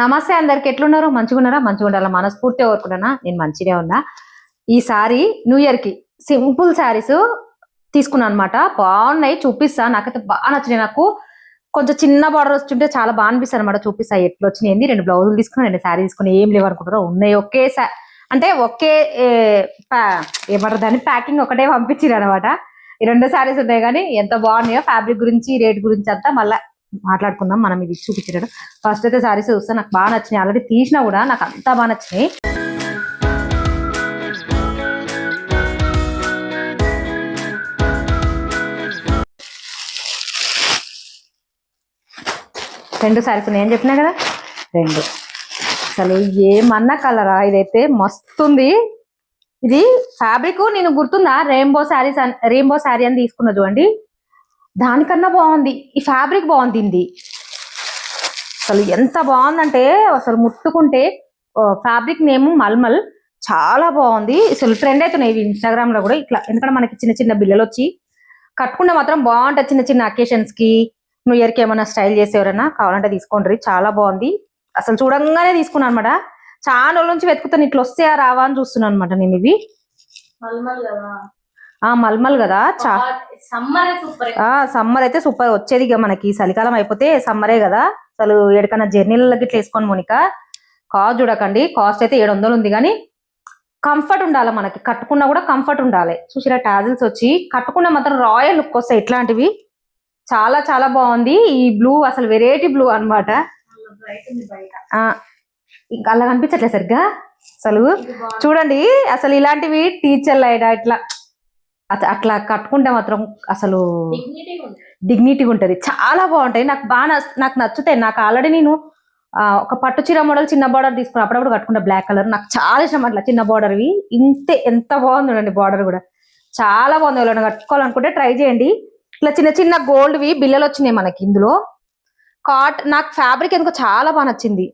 నమస్తే అందరికి. ఎట్లున్నారు? మంచిగా ఉన్నారా మంచిగా ఉండాలా మనస్ఫూర్తిగా కోరుకుంటున్నా. నేను మంచిగా ఉన్నా. ఈ సారీ న్యూ ఇయర్కి సింపుల్ శారీస్ తీసుకున్నాను అనమాట బాగున్నాయి. చూపిస్తా. నాకైతే బాగా నచ్చినాయి. నాకు కొంచెం చిన్న బార్డర్ వస్తుంటే చాలా బాగా అనిపిస్తుంది అనమాట చూపిస్తా. ఎట్లా వచ్చినాయి? రెండు బ్లౌజులు తీసుకుని రెండు శారీ తీసుకుని ఏం లేవనుకుంటారో ఉన్నాయి. ఒకే అంటే ఒకే ఏమంటారు దాన్ని? ప్యాకింగ్ ఒకటే పంపించారు అనమాట ఈ రెండు శారీస్ ఉన్నాయి కానీ ఎంత బాగున్నాయో? ఫ్యాబ్రిక్ గురించి రేట్ గురించి అంతా మళ్ళీ మాట్లాడుకుందాం. మనం ఇది చూపించేటట్టు. ఫస్ట్ అయితే సారీస్ చూస్తే నాకు బాగా నచ్చినాయి. ఆల్రెడీ తీసినా కూడా నాకు అంతా బాగా నచ్చినాయి. రెండు సారీస్ నేను చెప్పినా కదా? రెండు. అసలు ఏమన్నా కలరా ఇదైతే మస్తుంది. ఇది ఫ్యాబ్రిక్ నేను గుర్తుందా? రెయిన్బో శారీస్ రెయిన్బో శారీ అని తీసుకున్నా చూడండి. దానికన్నా బాగుంది. ఈ ఫ్యాబ్రిక్ బాగుంది ఇది. అసలు ఎంత బాగుందంటే అసలు ముట్టుకుంటే ఫ్యాబ్రిక్ నేమ్ మల్మల్. చాలా బాగుంది. అసలు ట్రెండ్ అవుతున్నాయి ఇన్స్టాగ్రామ్లో కూడా ఇట్లా. ఎందుకంటే మనకి చిన్న చిన్న బిల్లలు వచ్చి కట్టుకుంటే మాత్రం బాగుంటుంది చిన్న చిన్న అకేషన్స్కి. న్యూ ఇయర్కి ఏమైనా స్టైల్ చేసి ఎవరైనా కావాలంటే తీసుకోండి చాలా బాగుంది. అసలు చూడంగానే తీసుకున్నాను అనమాట చాలా రోజుల నుంచి వెతుకుతాను ఇట్లా వస్తే రావా అని చూస్తున్నాను అనమాట నేను ఇవి. మల్మల్ కదా. ఆ మల్మల్ కదా? చా సమ్మర్ సమ్మర్ అయితే సూపర్ వచ్చేది ఇక మనకి. చలికాలం అయిపోతే సమ్మరే కదా. అసలు ఎక్కడికన్నా జర్నీలకి ఇట్లా వేసుకొని మోనిక. కాస్ట్ చూడకండి. కాస్ట్ అయితే ఏడు వందలు ఉంది కానీ కంఫర్ట్ ఉండాలి మనకి. కట్టుకున్నా కూడా కంఫర్ట్ ఉండాలి. చూసిరా టాజిల్స్ వచ్చి. కట్టుకున్న మాత్రం రాయల్ లుక్ వస్తాయి ఇట్లాంటివి. చాలా చాలా బాగుంది. ఈ బ్లూ అసలు వెరైటీ బ్లూ ఇంకా అలా కనిపించట్లే సరిగ్గా? అసలు. చూడండి. అసలు ఇలాంటివి టీచర్లు అయినా ఇట్లా అట్లా కట్టుకుంటే మాత్రం అసలు డిగ్నిటీగా ఉంటది. చాలా బాగుంటాయి. నాకు బాగా నాకు నచ్చుతాయి నాకు ఆల్రెడీ నేను ఒక పట్టు చీర మోడల్ చిన్న బార్డర్ తీసుకుని అప్పుడప్పుడు కట్టుకుంటా బ్లాక్ కలర్ నాకు చాలా ఇష్టం అట్లా చిన్న బార్డర్వి ఇంతే ఎంత బాగుంది చూడండి బార్డర్ కూడా. చాలా బాగుంది. ఎవరైనా కట్టుకోవాలనుకుంటే ట్రై చేయండి. ఇట్లా చిన్న చిన్న గోల్డ్వి బిల్లలు వచ్చినాయి మనకి ఇందులో. కాట్ నాకు ఫ్యాబ్రిక్ ఎందుకో చాలా బాగా నచ్చింది.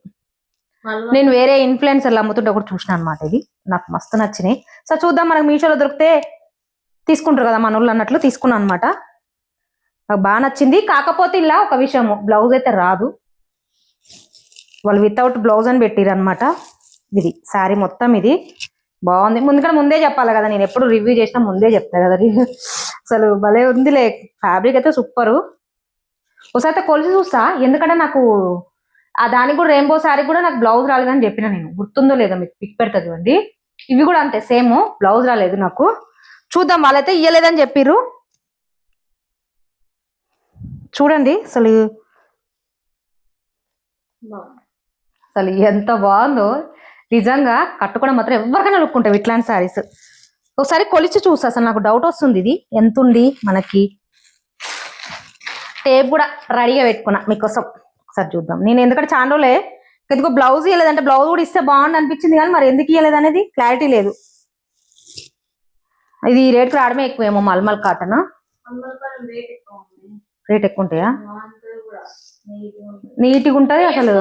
నేను వేరే ఇన్ఫ్లుయెన్సర్లు అమ్ముతుంటే కూడా చూసిన అనమాట ఇది. నాకు మస్తు నచ్చినాయి. సో చూద్దాం. మనకు మీషోలో దొరికితే తీసుకుంటారు కదా మన అన్నట్లు తీసుకున్నాను అనమాట నాకు బాగా నచ్చింది. కాకపోతే ఇలా ఒక విషయము బ్లౌజ్ అయితే రాదు. వాళ్ళు వితౌట్ బ్లౌజ్ అని పెట్టిరు అనమాట ఇది శారీ మొత్తం ఇది. బాగుంది. ముందుకంటే ముందే చెప్పాలి కదా నేను ఎప్పుడు రివ్యూ చేసినా ముందే చెప్తా కదా. రివ్యూ అసలు భలే ఉందిలే. ఫ్యాబ్రిక్ అయితే సూపరు ఒకసారి అయితే కొలిసి చూస్తా. ఎందుకంటే నాకు ఆ దానికి కూడా రెయిన్బో శారీ కూడా నాకు బ్లౌజ్ రాలేదని చెప్పిన నేను. గుర్తుందో లేదో మీకు పిక్ పెడతా చూడండి. ఇవి కూడా అంతే సేమ్ బ్లౌజ్ రాలేదు నాకు. చూద్దాం వాళ్ళైతే ఇయ్యలేదని చెప్పిర్రు. చూడండి అసలు అసలు ఎంత బాగుందో. నిజంగా కట్టుకోవడం మాత్రం ఎవరికైనా లుక్కుంటాయి ఇట్లాంటి శారీస్. ఒకసారి కొలిచి చూసా అసలు నాకు డౌట్ వస్తుంది ఇది. ఎంత ఉంది మనకి? టేప్ కూడా రెడీగా పెట్టుకున్నా మీకోసం. ఒకసారి చూద్దాం. నేను ఎందుకంటే చాలా రోజులే ఎందుకో బ్లౌజ్ ఇవ్వలేదంటే బ్లౌజ్ కూడా ఇస్తే బాగుంది అనిపించింది కానీ మరి ఎందుకు ఇవ్వలేదు అనేది క్లారిటీ లేదు. ఇది రేట్ రావడమే ఎక్కువేమో మల్మల్ కాటన్? రేట్ ఎక్కువ ఉంటాయా. నీట్గా ఉంటుంది. అసలు?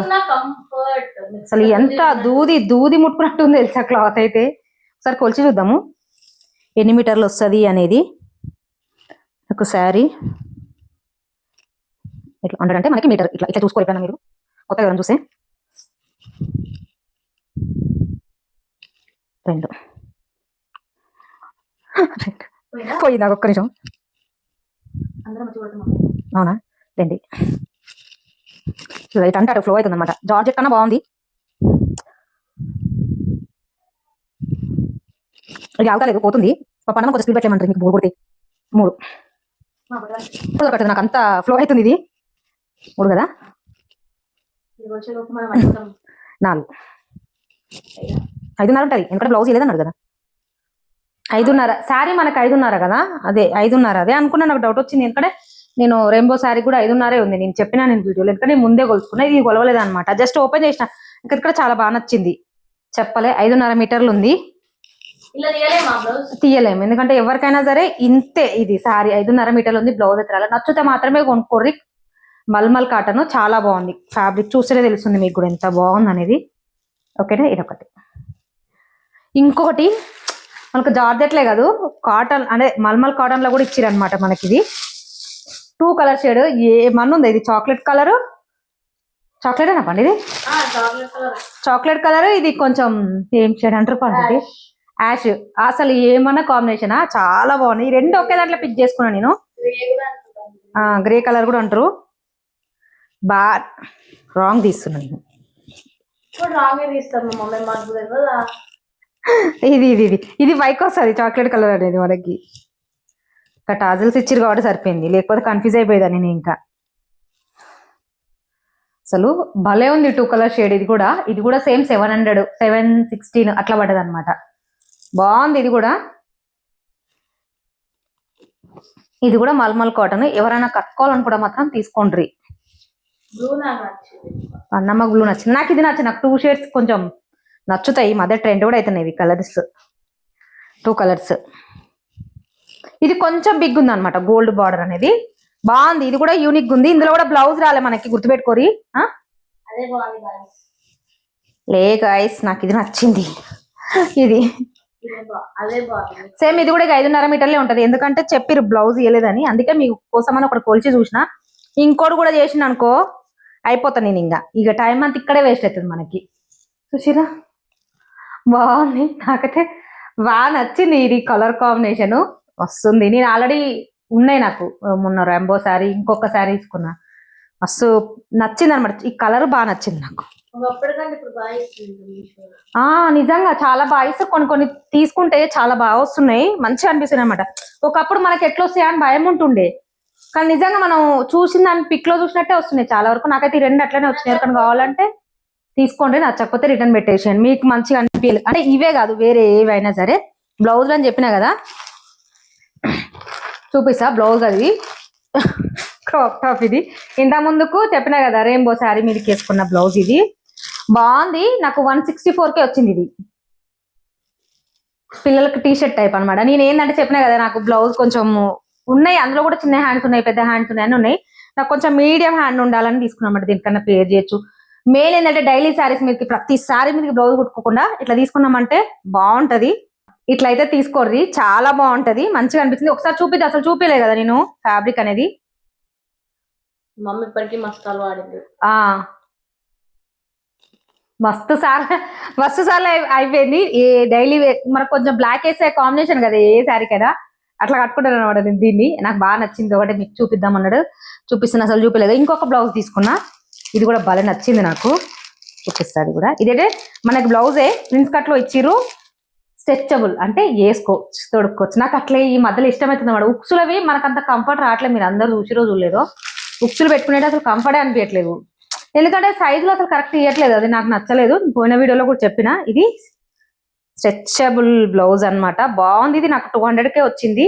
అసలు ఎంత దూది దూది ముట్టుకున్నట్టు ఉంది తెలుసా క్లాత్ అయితే? ఒకసారి కొలిచి చూద్దాము. ఎన్ని మీటర్లు వస్తుంది అనేది? ఒక శారీ. ఇట్లా హండ్రెడ్ అంటే మనకి మీటర్. ఇట్లా ఇట్లా ఎప్పుడైనా మీరు. కొత్తగా ఎవరైనా చూస్తే రెండు. పోయింది నాకు ఒక్క నిమిషం. అవునా? రండి. రైట్ అంటే అటు ఫ్లో అవుతుంది అనమాట జార్జెట్ కన్నా బాగుంది. ఇది ఆగలేదు పోతుంది. పన్నమ కొంచెం స్పీడ్ పెట్టలేమంటారు మీకు మూడు కొడితే. మూడు. మా దొరకట్లేదు నాకు అంత ఫ్లో అవుతుంది ఇది. మూడు కదా? నాలుగు. ఐదున్నర ఉంటుంది. ఎందుకంటే బ్లౌజ్ లేదన్నాడు కదా. ఐదున్నర. శారీ మనకి ఐదున్నర కదా? అదే ఐదున్నర. అదే అనుకున్నా నాకు డౌట్ వచ్చింది. ఎందుకంటే నేను రెయిన్బో శారీ కూడా ఐదున్నరే ఉంది. నేను చెప్పినా నేను వీడియోలో ఎందుకంటే నేను ముందే కొలుసుకున్నా ఇది కొలవలేదు అనమాట జస్ట్ ఓపెన్ చేసిన. ఇంకా ఇక్కడ చాలా బాగా నచ్చింది. చెప్పలే ఐదున్నర మీటర్లు ఉంది. తీయలేము ఎందుకంటే ఎవరికైనా సరే ఇంతే ఇది సారీ ఐదున్నర మీటర్లు ఉంది బ్లౌజ్ అయితే రాలేదు నచ్చితే మాత్రమే కొనుక్కోర్రి. మల్మల్ కాటన్ చాలా బాగుంది. ఫ్యాబ్రిక్ చూస్తేనే తెలుస్తుంది మీకు కూడా ఎంత బాగుంది అనేది ఓకేనా? ఇదొకటి. ఇంకొకటి. మనకు జార్జెట్లే కాదు కాటన్ అంటే మల్మల్ కాటన్లో కూడా ఇచ్చిరనమాట మనకి ఇది టూ కలర్ షేడ్ ఏ మన్ను ఉంది? ఇది చాక్లెట్ కలర్? చాక్లెట్ అన్న పండు ఇది? Chocolate colour. ఇది కొంచెం ఏం షేడ్ అంటారు పండు ఇది? యాష్ అసలు ఏమన్నా కాంబినేషన్? చాలా బాగుంది ఈ రెండు ఒకే దాంట్లో పిక్ చేసుకున్నాను నేను. గ్రే కలర్ కూడా అంటారు. బా రాంగ్ తీస్తున్నాను రాంగే ఇది ఇది ఇది. ఇది వైక్ వస్తుంది చాక్లెట్ కలర్ అనేది మనకి. ఇంకా టాజల్స్ ఇచ్చిరు కాబట్టి సరిపోయింది. లేకపోతే కన్ఫ్యూజ్ అయిపోయేదాన్ని నేను ఇంకా. అసలు భలే ఉంది టూ కలర్ షేడ్ ఇది కూడా ఇది కూడా same seven hundred seven sixteen అట్లా పడ్డది అనమాట బాగుంది ఇది కూడా. ఇది కూడా మల్మల్ కాటన్. ఎవరైనా కట్టుకోవాలనుకుంటే మాత్రం తీసుకోండి అన్నమ్మ బ్లూ నచ్చింది. నాకు ఇది నచ్చింది. నాకు టూ షేడ్స్ కొంచెం నచ్చుతాయి. మధ్య ట్రెండ్ కూడా అవుతున్నాయి ఇవి కలర్స్ టూ కలర్స్ ఇది కొంచెం బిగ్ ఉంది అనమాట గోల్డ్ బార్డర్ అనేది. బాగుంది. ఇది కూడా యూనిక్ ఉంది. ఇందులో కూడా బ్లౌజ్ రాలే మనకి. గుర్తుపెట్టుకోరి. లే గాయస్ నాకు ఇది నచ్చింది. ఇది. సేమ్ ఇది కూడా ఐదున్నర మీటర్లే ఉంటది. ఎందుకంటే చెప్పిరు బ్లౌజ్ ఇవ్వలేదని అందుకే మీ కోసం అని ఒకటి కొలిచి చూసిన. ఇంకోటి కూడా చేసిన అనుకో అయిపోతా నేను ఇంకా. ఇక టైం అంతా ఇక్కడే వేస్ట్ అవుతుంది మనకి. చూసిరా బాగుంది. నాకైతే బాగా నచ్చింది ఇది కలర్ కాంబినేషన్. వస్తుంది నేను ఆల్రెడీ ఉన్నాయి నాకు. మొన్న రెంబో శారీ ఇంకొక శారీ తీసుకున్నా. మస్తు నచ్చింది అనమాట ఈ కలర్ బాగా నచ్చింది నాకు. ఆ నిజంగా చాలా బాగా ఇస్తే. కొన్ని కొన్ని తీసుకుంటే చాలా బాగా వస్తున్నాయి. మంచిగా అనిపిస్తున్నాయి అనమాట ఒకప్పుడు మనకి ఎట్లా వస్తాయా అని భయం ఉంటుండే. కానీ నిజంగా మనం చూసిన దాని పిక్లో చూసినట్టే వస్తున్నాయి చాలా వరకు. నాకైతే ఈ రెండు అట్లనే వచ్చినాయి. ఎవరికైనా కావాలంటే తీసుకోండి నచ్చకపోతే రిటర్న్ పెట్టేసేయండి. మీకు మంచిగా అనిపించలేదు అంటే ఇవే కాదు వేరే ఏవైనా సరే. బ్లౌజ్ అని చెప్పినా కదా? చూపిస్తా బ్లౌజ్ అది. క్రాప్ టాప్ ఇది. ఇంత ముందుకు చెప్పినా కదా రెయిన్బో శారీ మీదకి వేసుకున్న బ్లౌజ్ ఇది. బాగుంది. నాకు వన్ సిక్స్టీ కే వచ్చింది ఇది. పిల్లలకి టీ షర్ట్ టైప్ అనమాట నేను ఏంటంటే చెప్పినా కదా నాకు బ్లౌజ్ కొంచెం ఉన్నాయి. అందులో కూడా చిన్న హ్యాండ్స్ ఉన్నాయి పెద్ద హ్యాండ్స్ ఉన్నాయి ఉన్నాయి. నాకు కొంచెం మీడియం హ్యాండ్ ఉండాలని తీసుకున్నమాట దీనికన్నా పేర్ చేయొచ్చు. మెయిన్ ఏంటంటే డైలీ శారీస్ మీదకి ప్రతి శారీ మీదకి బ్లౌజ్ కుట్టుకోకుండా ఇట్లా తీసుకున్నామంటే బాగుంటది. ఇట్లా అయితే తీసుకోర్రి చాలా బాగుంటది. మంచిగా అనిపించింది ఒకసారి చూపిద్ది? అసలు చూపించలే కదా నేను ఫ్యాబ్రిక్ అనేది. మమ్మీ ఇప్పటికీ మస్తాలు వాడింది. ఆ. మస్తు సార్లు మస్తు సార్లు అయి- అయిపోయింది. ఏ డైలీ మనకు కొంచెం బ్లాక్ వేసే కాంబినేషన్ కదా ఏ శారీ కదా అట్లా కట్టుకుంటాను అనమాట నేను దీన్ని. నాకు బాగా నచ్చింది ఒకటి మీకు చూపిద్దాం అన్నాడు చూపిస్తున్నా అసలు చూపించలేదు ఇంకొక బ్లౌజ్ తీసుకున్నా. ఇది కూడా భలే నచ్చింది నాకు. చూపిస్తా అది కూడా. ఇదైతే మనకి బ్లౌజే ప్రిన్స్ కట్లో ఇచ్చిర్రు. స్ట్రెచబుల్ అంటే వేసుకోవచ్చు తొడుక్కోవచ్చు. నాకు అట్లే ఈ మధ్యలో ఇష్టమవుతుంది అన్నమాట ఉక్సులవి మనకంత అంత కంఫర్ట్ రావట్లేదు. మీరు అందరూ చూసిరో చూడలేదో. ఉక్సులు పెట్టుకునేది అసలు కంఫర్టే అనిపించట్లేదు ఎందుకంటే సైజులో అసలు కరెక్ట్ ఇవ్వట్లేదు అది నాకు నచ్చలేదు. పోయిన వీడియోలో కూడా చెప్పిన. ఇది స్ట్రెచబుల్ బ్లౌజ్ అన్నమాట. బాగుంది. ఇది నాకు టూ హండ్రెడ్కే వచ్చింది.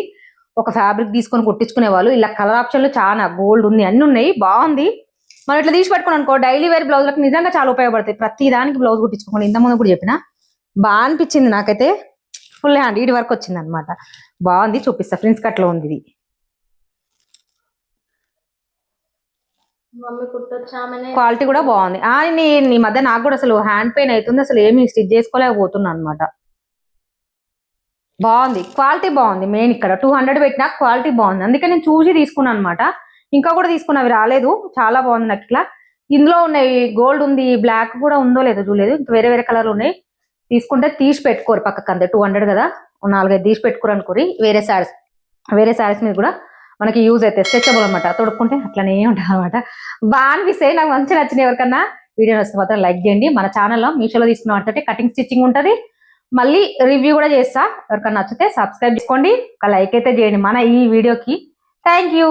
ఒక ఫ్యాబ్రిక్ తీసుకొని కుట్టించుకునే వాళ్ళు ఇలా కలర్ ఆప్షన్లు చాలా గోల్డ్ ఉంది. అన్ని ఉన్నాయి. బాగుంది. మనం ఇట్లా తీసి పెట్టుకుని అనుకో డైలీ వేర్ బ్లౌజ్లకు నిజంగా చాలా ఉపయోగపడతాయి. ప్రతి దానికి బ్లౌజ్ కుట్టించుకోండి ఇంత ముందు కూడా చెప్పిన. బాగా అనిపించింది నాకైతే. ఫుల్ హ్యాండ్ ఇటు వరకు వచ్చింది అనమాట బాగుంది చూపిస్తా. ఫ్రిన్స్ కట్లో ఉంది ఇది. క్వాలిటీ కూడా బాగుంది. ఆ నీ- మధ్య నాకు కూడా అసలు హ్యాండ్ పెయిన్ అవుతుంది. అసలు ఏమి స్టిచ్ చేసుకోలేకపోతున్నా అనమాట. బాగుంది. క్వాలిటీ బాగుంది. మెయిన్ ఇక్కడ. టూ హండ్రెడ్ పెట్టినా క్వాలిటీ బాగుంది. అందుకే నేను చూసి తీసుకున్నాను అనమాట. ఇంకా కూడా తీసుకున్నవి అవి రాలేదు. చాలా బాగుంది నాకు ఇట్లా. ఇందులో ఉన్నాయి గోల్డ్ ఉంది బ్లాక్ కూడా ఉందో లేదో చూడలేదు. ఇంకా వేరే వేరే కలర్ ఉన్నాయి. తీసుకుంటే తీసి పెట్టుకోరు పక్కకు అంతే. టూ హండ్రెడ్ కదా. నాలుగైదు తీసి పెట్టుకోరు అనుకోరి. వేరే శారీస్ వేరే శారీస్ మీద కూడా మనకి యూజ్ అయితే స్ట్రెచబుల్ అనమాట తొడుక్కుంటే అట్లనే ఉంటుంది అనమాట బాగా అనిపిస్తాయి నాకు మంచి నచ్చిన ఎవరికన్నా వీడియో నచ్చితే మాత్రం లైక్ చేయండి. మన ఛానల్లో మీషోలో తీసుకున్న అంటే కటింగ్ స్టిచ్చింగ్ ఉంటుంది. మళ్ళీ రివ్యూ కూడా చేస్తా. ఎవరికన్నా నచ్చితే సబ్స్క్రైబ్ చేసుకోండి. ఒక లైక్ అయితే చేయండి మన ఈ వీడియోకి. Thank you